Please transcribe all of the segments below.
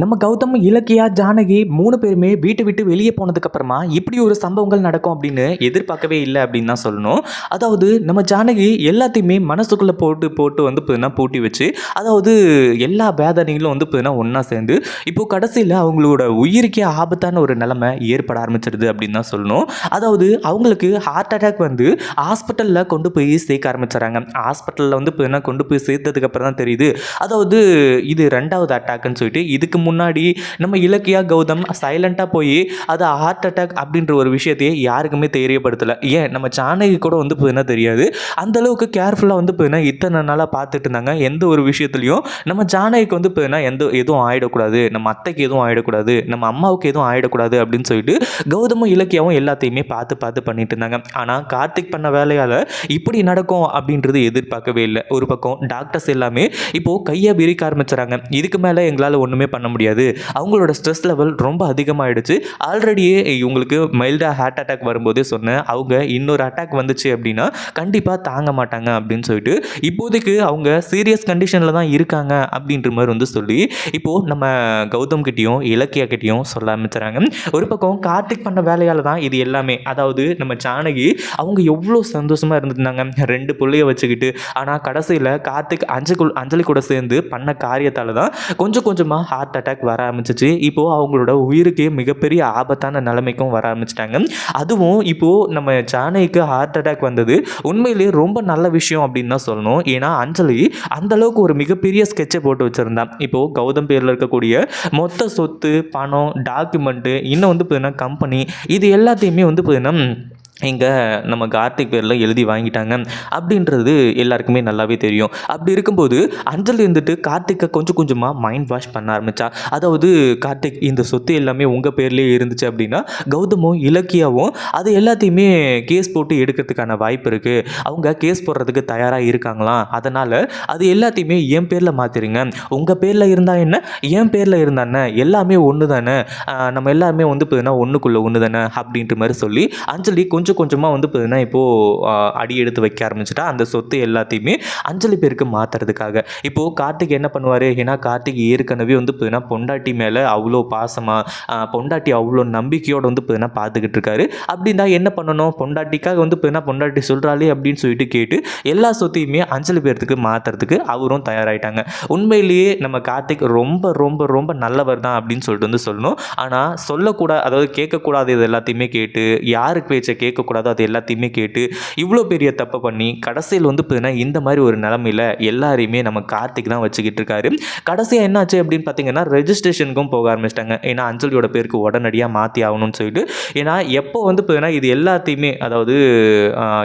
நம்ம கௌதம் இலக்கியா ஜானகி மூணு பேருமே வீட்டை விட்டு வெளியே போனதுக்கு அப்புறமா இப்படி ஒரு சம்பவங்கள் நடக்கும் அப்படின்னு எதிர்பார்க்கவே இல்லை அப்படின்னு தான் சொல்லணும். அதாவது நம்ம ஜானகி எல்லாத்தையுமே மனசுக்குள்ளே போட்டு போட்டு வந்து பார்த்தீங்கன்னா பூட்டி வச்சு அதாவது எல்லா வேதனைகளும் வந்து பார்த்தீங்கன்னா ஒன்றா சேர்ந்து இப்போ கடைசியில் அவங்களோட உயிருக்கே ஆபத்தான ஒரு நிலைமை ஏற்பட ஆரம்பிச்சிடுது அப்படின்னு தான் சொல்லணும். அதாவது அவங்களுக்கு ஹார்ட் அட்டாக் வந்து ஹாஸ்பிட்டலில் கொண்டு போய் சேர்க்க ஆரம்பிச்சிடறாங்க. ஹாஸ்பிட்டலில் வந்து பார்த்தீங்கன்னா கொண்டு போய் சேர்த்ததுக்கு அப்புறம் தான் தெரியுது. அதாவது இது ரெண்டாவது அட்டாக்னு சொல்லிட்டு இதுக்கு முன்னாடி நம்ம இலக்கியா கௌதம் சைலண்ட்டாக போய் அது ஹார்ட் அட்டாக் அப்படின்ற ஒரு விஷயத்தையே யாருக்குமே தெரியப்படுத்தலை. ஏன்? நம்ம ஜானகி கூட வந்து பார்த்தீங்கன்னா தெரியாது. அந்த அளவுக்கு கேர்ஃபுல்லாக வந்து பார்த்தீங்கன்னா இத்தனை நாளாக பார்த்துட்டு இருந்தாங்க. எந்த ஒரு விஷயத்துலையும் நம்ம ஜானகிக்கு வந்து பார்த்தீங்கன்னா எந்த எதுவும் ஆகிடக்கூடாது நம்ம அத்தைக்கு எதுவும் ஆகிடக்கூடாது நம்ம அம்மாவுக்கு எதுவும் ஆகிடக்கூடாது அப்படின்னு சொல்லிட்டு கௌதமும் இலக்கியாவும் எல்லாத்தையுமே பார்த்து பார்த்து பண்ணிட்டு இருந்தாங்க. ஆனால் கார்த்திக் பண்ண வேலையால் இப்படி நடக்கும் அப்படின்றது எதிர்பார்க்கவே இல்லை. ஒரு பக்கம் டாக்டர்ஸ் எல்லாமே இப்போது கையை விரிக்க ஆரம்பிச்சுறாங்க. இதுக்கு மேலே எங்களால் ஒன்றுமே பண்ண பண்ண முடியாது. அவங்களோட ஸ்ட்ரெஸ் லெவல் ரொம்ப அதிகமாகிடுச்சு ஆல்ரெடியே இவங்களுக்கு மைல்டாக ஹார்ட் அட்டாக் வரும்போதே சொன்னேன். அவங்க இன்னொரு அட்டாக் வந்துச்சு அப்படின்னா கண்டிப்பாக தாங்க மாட்டாங்க அப்படின்னு சொல்லிட்டு இப்போதைக்கு அவங்க சீரியஸ் கண்டிஷனில் தான் இருக்காங்க அப்படின்ற மாதிரி வந்து சொல்லி இப்போது நம்ம கௌதம் கிட்டேயும் இலக்கியா கிட்டேயும் சொல்ல ஆரம்பிச்சுறாங்க. ஒரு பக்கம் கார்த்திக் பண்ண வேலையால் தான் இது எல்லாமே. அதாவது நம்ம ஜானகி அவங்க எவ்வளோ சந்தோஷமாக இருந்திருந்தாங்க. ரெண்டு பிள்ளைய வச்சுக்கிட்டு ஆனால் கடைசியில் கார்த்திக் அஞ்சலி அஞ்சலி கூட சேர்ந்து பண்ண காரியத்தால் தான் கொஞ்சம் கொஞ்சமாக ஹார்ட் அட்டாக் வர ஆரம்பிச்சிச்சு. இப்போது அவங்களோட உயிருக்கே மிகப்பெரிய ஆபத்தான நிலைமைக்கும் வர ஆரம்பிச்சிட்டாங்க. அதுவும் இப்போது நம்ம ஜானகிக்கு ஹார்ட் அட்டாக் வந்தது. உண்மையிலேயே ரொம்ப நல்ல விஷயம் அப்படின்னு தான் சொல்லணும். ஏன்னா அஞ்சலி அந்த அளவுக்கு ஒரு மிகப்பெரிய ஸ்கெட்சை போட்டு வச்சுருந்தான் இப்போது கௌதம் பேரில் இருக்கக்கூடிய மொத்த சொத்து பணம் டாக்குமெண்ட்டு இன்னும் வந்து பார்த்தீங்கன்னா கம்பெனி இது எல்லாத்தையுமே வந்து பார்த்தீங்கன்னா இங்கே நம்ம கார்த்திக் பேரில் எழுதி வாங்கிட்டாங்க. அப்படின்றது எல்லாருக்குமே நல்லாவே தெரியும். அப்படி இருக்கும்போது அஞ்சலி இருந்துட்டு கார்த்திக்கை கொஞ்சம் கொஞ்சமாக மைண்ட் வாஷ் பண்ண ஆரம்பித்தா அதாவது கார்த்திக் இந்த சொத்து எல்லாமே உங்கள் பேர்லேயே இருந்துச்சு அப்படின்னா கௌதமும் இலக்கியாவும் அது எல்லாத்தையுமே கேஸ் போட்டு எடுக்கிறதுக்கான வாய்ப்பு இருக்குது அவங்க கேஸ் போடுறதுக்கு தயாராக இருக்காங்களாம் அதனால் அது எல்லாத்தையுமே என் பேரில் மாற்றிருங்க உங்கள் பேரில் இருந்தால் என்ன? என் பேரில் இருந்தானே எல்லாமே ஒன்று தானே நம்ம எல்லாருமே வந்து பார்த்தீங்கன்னா ஒன்றுக்குள்ளே ஒன்று தானே அப்படின்ற மாதிரி சொல்லி அஞ்சலி கொஞ்சம் கொஞ்சம் கொஞ்சமாக வந்து பார்த்தீங்கன்னா இப்போது அடி எடுத்து வைக்க ஆரம்பிச்சிட்டா அந்த சொத்து எல்லாத்தையுமே அஞ்சலி பேருக்கு மாற்றுறதுக்காக இப்போது கார்த்திக் என்ன பண்ணுவார்? ஏன்னா கார்த்திக் ஏற்கனவே வந்து பார்த்தீங்கன்னா பொண்டாட்டி மேலே அவ்வளோ பாசமாக பொண்டாட்டி அவ்வளோ நம்பிக்கையோடு வந்து பார்த்தீங்கன்னா பார்த்துக்கிட்டு இருக்காரு. அப்படின்னா என்ன பண்ணணும்? பொண்டாட்டிக்காக வந்து பார்த்தீங்கன்னா பொண்டாட்டி சொல்கிறாளே அப்படின்னு சொல்லிட்டு கேட்டு எல்லா சொத்தையுமே அஞ்சலி பேர்த்துக்கு மாற்றுறதுக்கு அவரும் தயாராகிட்டாங்க உண்மையிலேயே நம்ம கார்த்திக் ரொம்ப ரொம்ப ரொம்ப நல்லவர் தான் அப்படின்னு சொல்லிட்டு வந்து சொல்லணும். ஆனால் சொல்லக்கூடாது அதாவது கேட்கக்கூடாது இது எல்லாத்தையுமே கேட்டு யாருக்கு பேச்சை கேட்கக்கூடாது அது எல்லாத்தையுமே கேட்டு இவ்வளோ பெரிய தப்பை பண்ணி கடைசியில் வந்து பார்த்தீங்கன்னா இந்த மாதிரி ஒரு நிலமையில எல்லாரையுமே நம்ம கார்த்திக் தான் வச்சுக்கிட்டு இருக்காரு. கடைசியாக என்னாச்சு அப்படின்னு பார்த்தீங்கன்னா ரெஜிஸ்ட்ரேஷனுக்கும் போக ஆரம்பிச்சிட்டாங்க. ஏன்னா அஞ்சலியோட பேருக்கு உடனடியாக மாற்றி ஆகணும்னு சொல்லிட்டு. ஏன்னா எப்போ வந்து பார்த்தீங்கன்னா இது எல்லாத்தையுமே அதாவது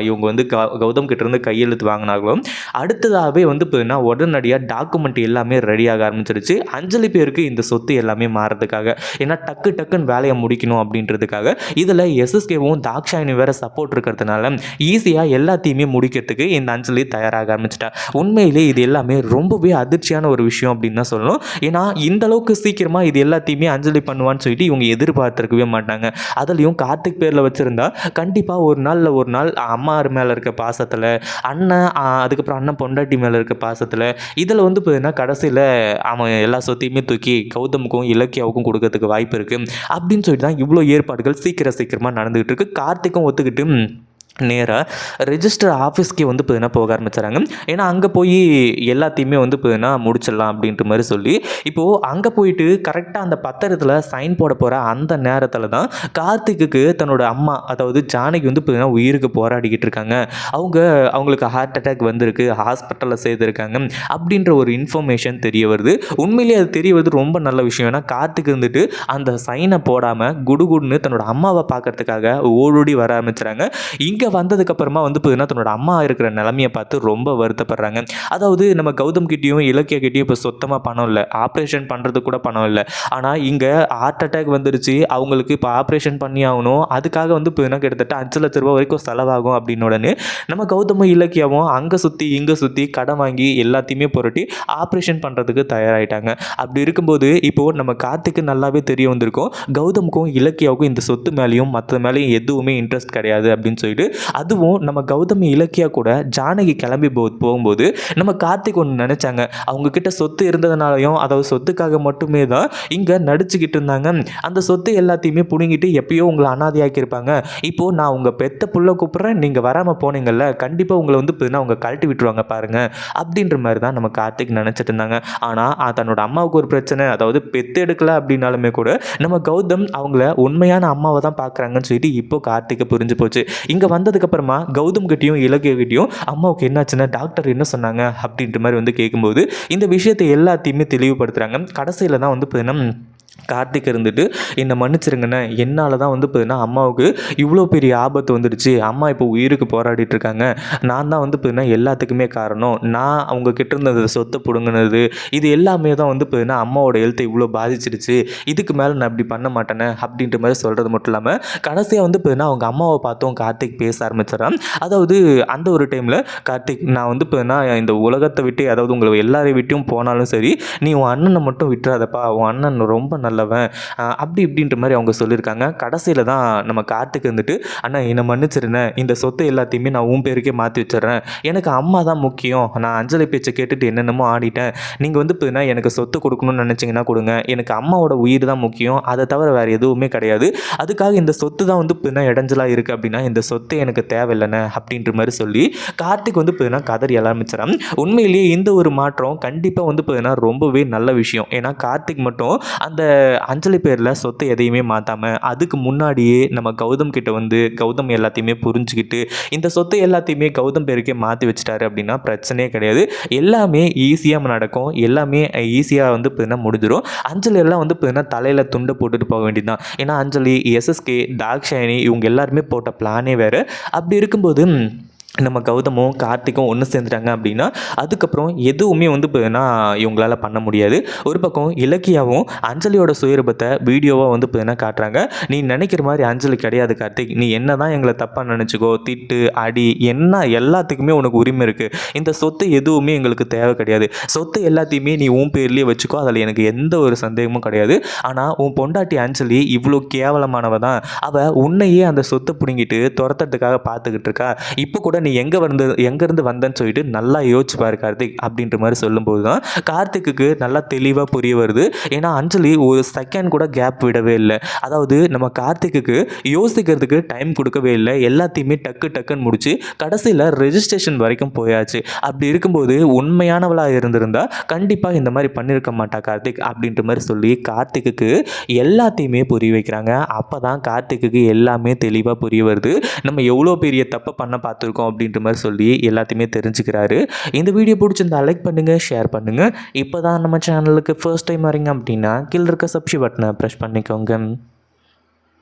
இவங்க வந்து கௌதம் கிட்டேருந்து கையெழுத்து வாங்கினாங்களோ அடுத்ததாகவே வந்து பார்த்தீங்கன்னா உடனடியாக டாக்குமெண்ட் எல்லாமே ரெடியாக ஆரம்பிச்சிருச்சு. அஞ்சலி பேருக்கு இந்த சொத்து எல்லாமே மாறதுக்காக ஏன்னா டக்கு டக்குன்னு வேலையை முடிக்கணும் அப்படின்றதுக்காக. இதில் எஸ்எஸ்கேவும் தாக்ஷாயினி வேற சப்போர்ட் இருக்கிறதுனால ஈஸியாக எல்லாத்தையுமே முடிக்கிறதுக்கு இந்த அஞ்சலி தயாராக ஆரம்பிச்சிட்டா. உண்மையிலே இது எல்லாமே ரொம்பவே அதிர்ச்சியான ஒரு விஷயம் அப்படின்னு தான் சொல்லணும். ஏன்னா இந்த அளவுக்கு சீக்கிரமாக இது எல்லாத்தையுமே அஞ்சலி பண்ணுவான்னு சொல்லிட்டு இவங்க எதிர்பார்த்துருக்கவே மாட்டாங்க. அதுலேயும் கார்த்திக் பேரில் வச்சுருந்தா கண்டிப்பாக ஒரு நாளில் ஒரு நாள் அம்மா மேலே இருக்க பாசத்தில் அண்ணன் அதுக்கப்புறம் அண்ணன் பொண்டாட்டி மேலே இருக்க பாசத்தில் இதில் வந்து பார்த்தீங்கன்னா கடைசியில் அவன் எல்லா சொத்தையுமே தூக்கி கௌதமுக்கும் இலக்கியாவுக்கும் கொடுக்கறதுக்கு வாய்ப்பு இருக்குது அப்படின்னு சொல்லிட்டு தான் இவ்வளோ ஏற்பாடுகள் சீக்கிரம் சீக்கிரமாக நடந்துகிட்டு இருக்கு. கார்த்திக்கும் ஒத்துக்கிட்டு நேராக ரெஜிஸ்டர் ஆஃபீஸ்க்கே வந்து பார்த்தீங்கன்னா போக ஆரம்பிச்சுறாங்க ஏன்னா அங்கே போய் எல்லாத்தையுமே வந்து பார்த்தீங்கன்னா முடிச்சிடலாம் அப்படின்ற மாதிரி சொல்லி இப்போது அங்கே போயிட்டு கரெக்டாக அந்த பத்திரத்தில் சைன் போட போகிற அந்த நேரத்தில் தான் கார்த்திக்கு தன்னோட அம்மா அதாவது ஜானகி வந்து பார்த்தீங்கன்னா உயிருக்கு போராடிக்கிட்டு இருக்காங்க. அவங்க அவங்களுக்கு ஹார்ட் அட்டாக் வந்திருக்கு ஹாஸ்பிட்டலில் சேர்த்துருக்காங்க அப்படின்ற ஒரு இன்ஃபர்மேஷன் தெரிய வருது. உண்மையிலேயே அது தெரிய வருது ரொம்ப நல்ல விஷயம். ஏன்னா கார்த்திக் இருந்துட்டு அந்த சைனை போடாமல் குடுகுடுன்னு தன்னோட அம்மாவை பார்க்கறதுக்காக ஓடோடி வர ஆரம்பிச்சுறாங்க இங்கே வந்ததுக்கப்புறமா வந்து பார்த்தீங்கன்னா தன்னோட அம்மா இருக்கிற நிலமையை பார்த்து ரொம்ப வருத்தப்படுறாங்க. அதாவது நம்ம கௌதம் கிட்டேயும் இலக்கிய கிட்டேயும் இப்போ சுத்தமாக பணம் இல்லை. ஆப்ரேஷன் பண்ணுறதுக்கு கூட பணம் இல்லை. ஆனால் இங்கே ஹார்ட் அட்டாக் வந்துருச்சு. அவங்களுக்கு இப்போ ஆப்ரேஷன் பண்ணி ஆகணும். அதுக்காக வந்து பார்த்தீங்கன்னா கிட்டத்தட்ட அஞ்சு லட்ச ரூபா வரைக்கும் செலவாகும் அப்படின்னு உடனே நம்ம கௌதமும் இலக்கியாவும் அங்கே சுற்றி இங்கே சுற்றி கடன் வாங்கி எல்லாத்தையுமே புரட்டி ஆப்ரேஷன் பண்ணுறதுக்கு தயாராகிட்டாங்க அப்படி இருக்கும்போது இப்போது நம்ம கார்த்திக்கு நல்லாவே தெரிய வந்திருக்கும். கௌதமுக்கும் இலக்கியாவுக்கும் இந்த சொத்து மேலேயும் மற்ற மேலேயும் எதுவுமே இன்ட்ரெஸ்ட் கிடையாது அப்படின்னு சொல்லிட்டு அதுவும் நம்ம கௌதமி இலக்கியா கூட ஜானகி கிளம்பி போ போகும்போது நம்ம கார்த்திக் ஒன்று நினச்சாங்க. அவங்க கிட்ட சொத்து இருந்ததுனாலையும் அதாவது சொத்துக்காக மட்டுமே தான் இங்கே நடிச்சுக்கிட்டு இருந்தாங்க. அந்த சொத்து எல்லாத்தையுமே பிடுங்கிட்டு எப்பயோ உங்களை அனாதையாக்கியிருப்பாங்க. இப்போது நான் உங்கள் பெத்த புள்ள கூப்பிட்றேன். நீங்கள் வராமல் போனீங்கல்ல கண்டிப்பாக உங்களை வந்து பார்த்தீங்கன்னா அவங்க கழட்டி விட்டுருவாங்க பாருங்கள் அப்படின்ற மாதிரி தான் நம்ம கார்த்திக் நினச்சிட்டு இருந்தாங்க. ஆனால் தன்னோட அம்மாவுக்கு ஒரு பிரச்சனை அதாவது பெத்து எடுக்கல அப்படின்னாலுமே கூட நம்ம கௌதம் அவங்கள உண்மையான அம்மாவை தான் பார்க்குறாங்கன்னு சொல்லிட்டு இப்போ கார்த்திகை புரிஞ்சு போச்சு. இங்கே வந்ததுக்கப்புறமா கௌதம் கிட்டையும் இலக்கிய கிட்டையும் அம்மாவுக்கு என்னாச்சுன்னா டாக்டர் என்ன சொன்னாங்க? அப்படின்ற மாதிரி வந்து கேட்கும்போது இந்த விஷயத்தை எல்லாத்தையுமே தெளிவுபடுத்துகிறாங்க கடைசியில் தான் வந்து பார்த்தீங்கன்னா கார்த்திக் இருந்துட்டு என்னை மன்னிச்சிருங்கண்ணே என்னால் தான் வந்து பார்த்தீங்கன்னா அம்மாவுக்கு இவ்வளோ பெரிய ஆபத்து வந்துடுச்சு. அம்மா இப்போ உயிருக்கு போராடிட்டு இருக்காங்க. நான் தான் வந்து பார்த்தீங்கன்னா எல்லாத்துக்குமே காரணம். நான் அவங்க கிட்ட இருந்த சொத்தை பிடுங்கினது இது எல்லாமே தான் வந்து பார்த்தீங்கன்னா அம்மாவோட ஹெல்த்தை இவ்வளோ பாதிச்சிருச்சு இதுக்கு மேலே நான் இப்படி பண்ண மாட்டேனே அப்படின்ற மாதிரி சொல்கிறது மட்டும் இல்லாமல் கடைசியாக வந்து பார்த்தீங்கன்னா அவங்க அம்மாவை பார்த்தும் கார்த்திக் பேச ஆரம்பிச்சிடறான். அதாவது அந்த ஒரு டைமில் கார்த்திக் நான் வந்து பார்த்தீங்கன்னா இந்த உலகத்தை விட்டு அதாவது உங்களை எல்லாரையும் விட்டும் போனாலும் சரி நீ உன் அண்ணனை மட்டும் விட்டுறாதப்பா. உன் அண்ணன் ரொம்ப நல்லவன். அப்படி இப்படின்ற மாதிரி அவங்க சொல்லியிருக்காங்க. கடைசியில் தான் நம்ம கார்த்திக் வந்துட்டு அண்ணா என்னை மன்னிச்சிருந்தேன் இந்த சொத்தை எல்லாத்தையுமே நான் உன் பேருக்கே மாற்றி வச்சிடுறேன். எனக்கு அம்மா தான் முக்கியம். நான் அஞ்சலி பேச்சை கேட்டுட்டு என்னென்னமோ ஆடிட்டேன். நீங்கள் வந்து இப்போ எனக்கு சொத்து கொடுக்கணும்னு நினச்சிங்கன்னா கொடுங்க. எனக்கு அம்மாவோட உயிர் தான் முக்கியம். அதை தவிர வேறு எதுவுமே கிடையாது. அதுக்காக இந்த சொத்து தான் வந்து இப்போ இடைஞ்சலாக இருக்குது அப்படின்னா இந்த சொத்து எனக்கு தேவையில்லைண்ணே அப்படின்ற மாதிரி சொல்லி கார்த்திக் வந்து இப்போ கதறி ஆரம்பிச்சிடறான் உண்மையிலேயே இந்த ஒரு மாற்றம் கண்டிப்பாக வந்து இப்போ ரொம்பவே நல்ல விஷயம். ஏன்னா கார்த்திக் மட்டும் அந்த அஞ்சலி பேரில் சொத்தை எதையுமே மாற்றாமல் அதுக்கு முன்னாடியே நம்ம கௌதம் கிட்ட வந்து கௌதம் எல்லாத்தையுமே புரிஞ்சுக்கிட்டு இந்த சொத்தை எல்லாத்தையுமே கௌதம் பேருக்கே மாற்றி வச்சுட்டாரு அப்படின்னா பிரச்சனையே கிடையாது. எல்லாமே ஈஸியாக நடக்கும். எல்லாமே ஈஸியாக வந்து பார்த்தீங்கன்னா முடிஞ்சிடும் அஞ்சலி எல்லாம் வந்து பார்த்தீங்கன்னா தலையில் துண்டை போட்டுட்டு போக வேண்டியதுதான். ஏன்னா அஞ்சலி எஸ்எஸ்கே தாக்ஷாயினி இவங்க எல்லாருமே போட்ட பிளானே வேறு. அப்படி இருக்கும்போது நம்ம கௌதமும் கார்த்திக்கும் ஒன்று சேர்ந்துட்டாங்க அப்படின்னா அதுக்கப்புறம் எதுவுமே வந்து பார்த்தீங்கன்னா இவங்களால் பண்ண முடியாது. ஒரு பக்கம் இலக்கியாவும் அஞ்சலியோட சுயரூபத்தை வீடியோவாக வந்து பார்த்தீங்கன்னா காட்டுறாங்க? நீ நினைக்கிற மாதிரி அஞ்சலி கிடையாது கார்த்திக். நீ என்ன தான் எங்களை தப்பாக நினச்சிக்கோ திட்டு அடி என்ன எல்லாத்துக்குமே உனக்கு உரிமை இருக்குது இந்த சொத்து எதுவுமே எங்களுக்கு தேவை கிடையாது. சொத்து எல்லாத்தையுமே நீ உன் பேர்லேயே வச்சுக்கோ அதில் எனக்கு எந்த ஒரு சந்தேகமும் கிடையாது. ஆனால் உன் பொண்டாட்டி அஞ்சலி இவ்வளோ கேவலமானவ தான் அவள் உன்னையே அந்த சொத்தை பிடுங்கிட்டு துரத்துறதுக்காக பார்த்துக்கிட்டு இருக்கா. இப்போ கூட நீ எங்கே வந்து எங்கேருந்து வந்தேன்னு சொல்லிட்டு நல்லா யோசிச்சு பாரு கார்த்திக் அப்படின்ற மாதிரி சொல்லும்போது தான் கார்த்திக்கு நல்லா தெளிவாக புரிய வருது. ஏன்னா அஞ்சலி ஒரு செகண்ட் கூட கேப் விடவே இல்லை. அதாவது நம்ம கார்த்திக்கு யோசிக்கிறதுக்கு டைம் கொடுக்கவே இல்லை. எல்லாத்தையுமே டக்கு டக்குன்னு முடிச்சு கடைசியில் ரெஜிஸ்ட்ரேஷன் வரைக்கும் போயாச்சு. அப்படி இருக்கும்போது உண்மையானவளாக இருந்திருந்தா கண்டிப்பாக இந்த மாதிரி பண்ணியிருக்க மாட்டா கார்த்திக் அப்படின்ற மாதிரி சொல்லி கார்த்திக்கு எல்லாத்தையுமே புரிய வைக்கிறாங்க. அப்போ தான் கார்த்திக்கு எல்லாமே தெளிவாக புரிய வருது. நம்ம எவ்வளோ பெரிய தப்பை பண்ண பார்த்துருக்கோம் அப்படின்ற மாதிரி சொல்லி எல்லாத்தையுமே தெரிஞ்சுக்கிறாரு. இந்த வீடியோ பிடிச்சிருந்தா லைக் பண்ணுங்கள் ஷேர் பண்ணுங்கள் இப்போ தான் நம்ம சேனலுக்கு ஃபர்ஸ்ட் டைம் வரீங்க அப்படின்னா கீழே இருக்க சப்ஸ்கிரைப் பட்டனை ப்ரெஸ் பண்ணிக்கோங்க.